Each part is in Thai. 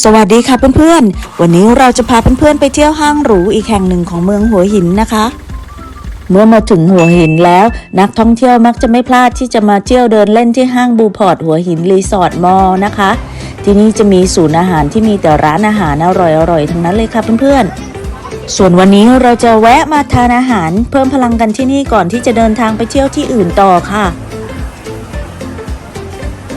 สวัสดีค่ะเพื่อนๆ วันนี้เราจะพาเพื่อนๆไปเที่ยวห้างหรูอีกแห่งหนึ่งของเมืองหัวหินนะคะ เมื่อมาถึงหัวหินแล้ว นักท่องเที่ยวมักจะไม่พลาดที่จะมาเที่ยวเดินเล่นที่ห้างบูพอร์ตหัวหินรีสอร์ทมอลนะคะ ที่นี่จะมีศูนย์อาหารที่มีแต่ร้านอาหารอร่อยๆทั้งนั้นเลยค่ะเพื่อนๆส่วนวันนี้เราจะแวะมาทานอาหารเพิ่มพลังกันที่นี่ก่อนที่จะเดินทางไปเที่ยวที่อื่นต่อค่ะ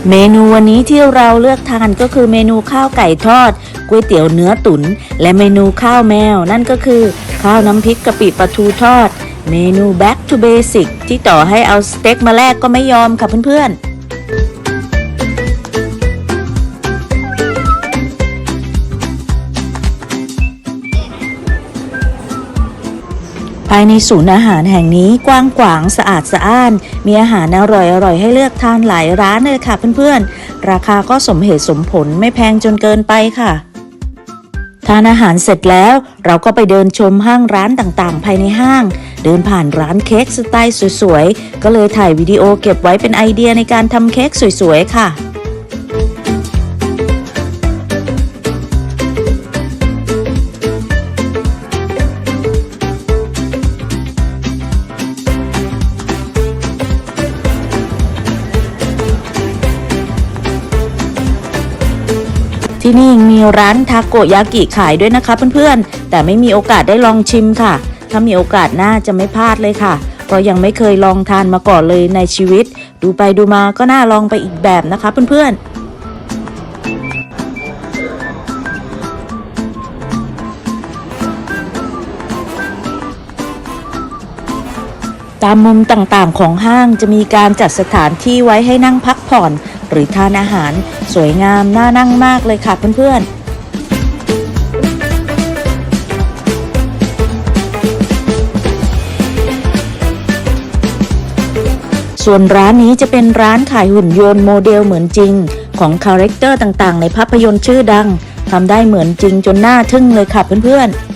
เมนูวันนี้ที่เราเลือกทานก็คือเมนูข้าวไก่ทอดก๋วยเตี๋ยวเนื้อตุ๋นและเมนูข้าวแมว นั่นก็คือ ข้าวน้ำพริกกะปิปลาทูทอด เมนู back to basic ที่ต่อให้เอาสเต็กมาแลกก็ไม่ยอมค่ะเพื่อนๆายในศูนย์อาหารแห่งนี้กว้างขวางสะอาดสะอ้าน มีอาหารอร่อยอร่อยให้เลือกทานหลายร้านเลยค่ะเพื่อนๆ ราคาก็สมเหตุสมผลไม่แพงจนเกินไปค่ะ ทานอาหารเสร็จแล้วเราก็ไปเดินชมห้างร้านต่างๆ ภายในห้าง เดินผ่านร้านเค้กสไตล์สวยๆ ก็เลยถ่ายวิดีโอเก็บไว้เป็นไอเดียในการทำเค้กสวยๆ ค่ะ ที่นี่ยังมีร้านทาโกยากิขายด้วยนะคะเพื่อนๆ แต่ไม่มีโอกาสได้ลองชิมค่ะ ถ้ามีโอกาสหน้าจะไม่พลาดเลยค่ะ เพราะยังไม่เคยลองทานมาก่อนเลยในชีวิต ดูไปดูมาก็น่าลองไปอีกแบบนะคะเพื่อนๆตามมุมต่างๆของห้างจะมีการจัดสถานที่ไว้ให้นั่งพักผ่อน หรือทานอาหาร สวยงามน่านั่งมากเลยค่ะเพื่อนๆส่วนร้านนี้จะเป็นร้านขายหุ่นยนต์โมเดลเหมือนจริง ของคาแรคเตอร์ต่างๆ ในภาพยนตร์ชื่อดังทำได้เหมือนจริงจนน่าทึ่งเลยค่ะเพื่อนๆ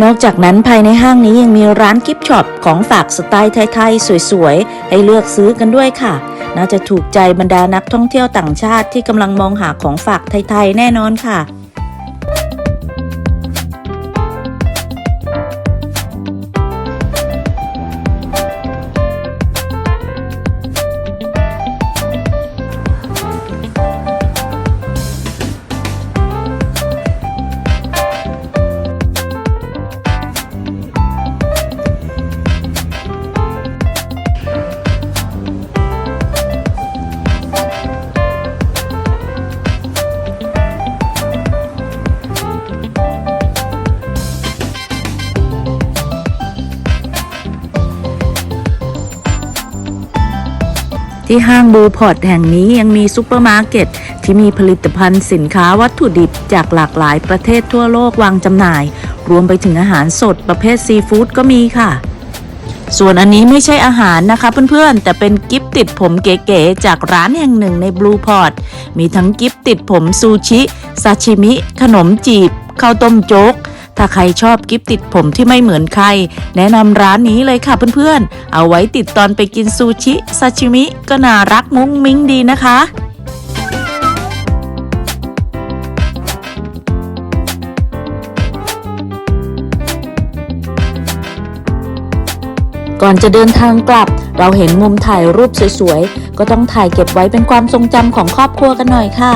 นอกจากนั้นภายในห้างนี้ยังมีร้านกิฟต์ช็อปของฝากสไตล์ไทยๆ สวยๆ ให้เลือกซื้อกันด้วยค่ะ น่าจะถูกใจบรรดานักท่องเที่ยวต่างชาติที่กำลังมองหาของฝากไทยๆ แน่นอนค่ะ ที่ห้างบูพอร์ตแห่งนี้ยังมีซูเปอร์มาร์เก็ตที่มีผลิตภัณฑ์สินค้าวัตถุดิบจากหลากหลายประเทศทั่วโลกวางจำหน่าย รวมไปถึงอาหารสดประเภทซีฟู้ดก็มีค่ะ ส่วนอันนี้ไม่ใช่อาหารนะคะเพื่อนๆ แต่เป็นกิฟต์ติดผมเก๋ๆจากร้านแห่งหนึ่งในบลูพอร์ตมีทั้งกิฟต์ติดผมซูชิซาชิมิ ขนมจีบข้าวต้มโจ๊ก ถ้าใครชอบกิฟต์ติดผมที่ไม่เหมือนใคร แนะนำร้านนี้เลยค่ะเพื่อนๆ เอาไว้ติดตอนไปกินซูชิซาชิมิ ก็น่ารักมุ้งมิ้งดีนะคะก่อนจะเดินทางกลับ เราเห็นมุมถ่ายรูปสวยๆ ก็ต้องถ่ายเก็บไว้เป็นความทรงจำของครอบครัวกันหน่อยค่ะ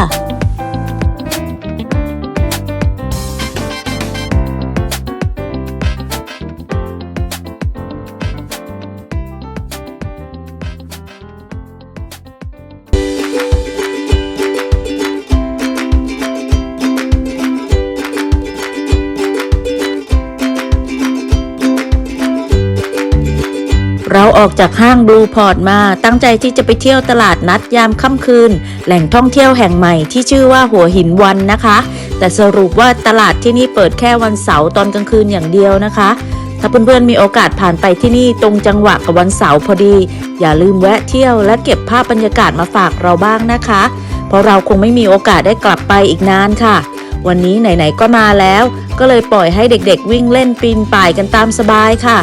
เราออกจากห้างบลูพอร์ตมาตั้งใจที่จะไปเที่ยวตลาดนัดยามค่ำคืน แหล่งท่องเที่ยวแห่งใหม่ที่ชื่อว่าหัวหินวันนะคะ แต่สรุปว่าตลาดที่นี่เปิดแค่วันเสาร์ตอนกลางคืนอย่างเดียวนะคะ ถ้าเพื่อนๆมีโอกาสผ่านไปที่นี่ตรงจังหวะกับวันเสาร์พอดี อย่าลืมแวะเที่ยวและเก็บภาพบรรยากาศมาฝากเราบ้างนะคะ เพราะเราคงไม่มีโอกาสได้กลับไปอีกนานค่ะ วันนี้ไหนๆก็มาแล้ว ก็เลยปล่อยให้เด็กๆ วิ่งเล่นปีนป่ายกันตามสบายค่ะ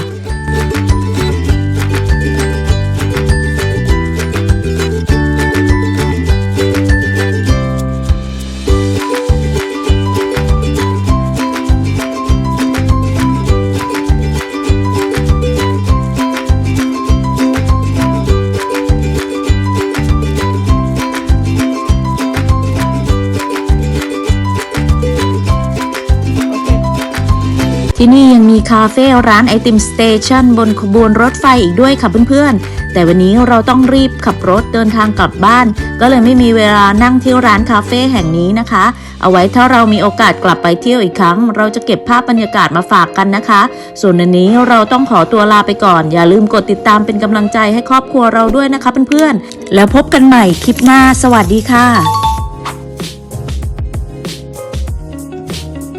ที่นี่ยังมีคาเฟ่ร้านไอติมสเตชันบนขบวนรถไฟอีกด้วยค่ะเพื่อนๆ แต่วันนี้เราต้องรีบขับรถเดินทางกลับบ้าน ก็เลยไม่มีเวลานั่งที่ร้านคาเฟ่แห่งนี้นะคะ เอาไว้ถ้าเรามีโอกาสกลับไปเที่ยวอีกครั้ง เราจะเก็บภาพบรรยากาศมาฝากกันนะคะ ส่วนอันนี้เราต้องขอตัวลาไปก่อน อย่าลืมกดติดตามเป็นกำลังใจให้ครอบครัวเราด้วยนะคะเพื่อนๆ แล้วพบกันใหม่คลิปหน้า สวัสดีค่ะ